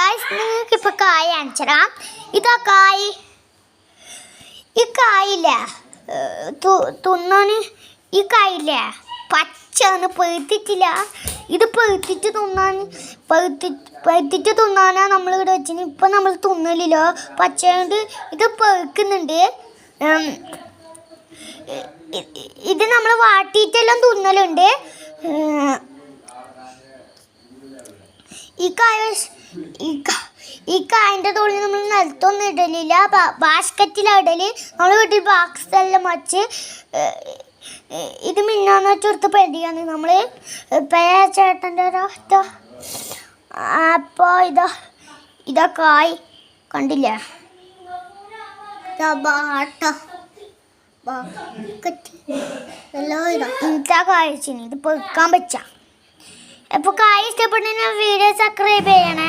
Guys നിങ്ങൾക്ക് ഇപ്പൊ കായ കാണിച്ചരാം ഇതാ കായ്. ഈ കായില്ല? തിന്നാന് ഈ കായില്ല? പച്ചന്ന് പെഴുത്തിട്ടില്ല ഇത് പെഴുത്തിട്ട് തിന്നാൻ പെഴുത്തി തിന്നാനാ നമ്മൾ ഇവിടെ വെച്ചിന്. ഇപ്പൊ നമ്മൾ തിന്നലില്ലോ പച്ചയുണ്ട് ഇത് പെഴുക്കുന്നുണ്ട് ഇത് നമ്മൾ വാട്ടിയിട്ടെല്ലാം തിന്നലുണ്ട്. ഈ കായ ഈ കായന്റെ തോളിൽ നമ്മൾ നിലത്തൊന്നും ഇടലില്ല. ബാസ്ക്കറ്റിലാണ് ഇടൽ നമ്മൾ വീട്ടിൽ ബാക്സ് എല്ലാം വച്ച് ഇത് മിന്നാന്ന് വെച്ചെടുത്ത് പെടിയാണ് നമ്മൾ പേ ചേട്ടന്റെ ഒരൊറ്റ അപ്പോൾ ഇതാ ഇതാ കായ് കണ്ടില്ലേ? ബാട്ട ഇതാ ഇതാ ഇത് പൊക്കാൻ പറ്റാ. അപ്പോൾ കായ് ഇഷ്ടപ്പെടുന്ന വീഡിയോ സബ്സ്ക്രൈബ് ചെയ്യണേ.